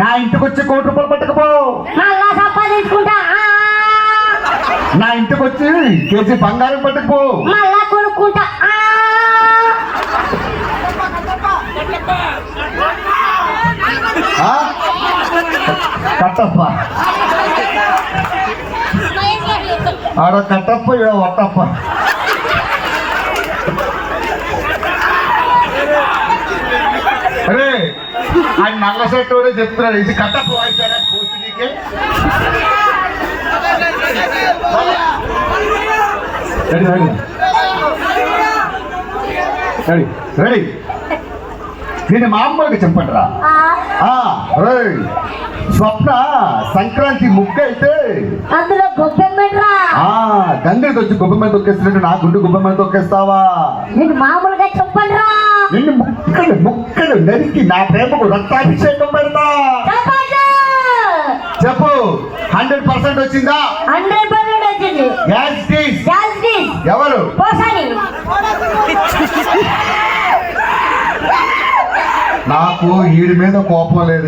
నా ఇంటికి వచ్చి కోటి రూపాయలు పట్టుకుపో. సంపాదించుకుంటా. నా ఇంటికి వచ్చి కేజీ బంగారం పట్టుకుపో. మళ్ళా కొనుక్కుంటా? కట్టప్ప. ఆడ కట్టప్ప ఈడ వట్టప్ప ఆయన నల్ల షర్ట్ కూడా చెప్తున్నాడు ఇది రెడీ రెడీ రెడీ రెడీ నేను మామూలుగా చెప్పండి రా స్వప్న సంక్రాంతి ముక్క అయితే అందులో గంగకి వచ్చి మీద తొక్కేస్తున్నట్టు నా గుండు గుబ్బ మీద తొక్కేస్తావా? నేను మామూలుగా చెప్పండిరా. నిన్ను ముక్కలు ముక్కలు నరికి నా ప్రేమకు రక్తాభిషేకం పెడతా. చెప్పు హండ్రెడ్ పర్సెంట్ వచ్చిందా? హండ్రెడ్ పర్సెంట్ వచ్చింది. యాజ్ టీస్ జాస్మిన్ ఎవరు? పోసాని. నాకు వీడి మీద కోపం లేదు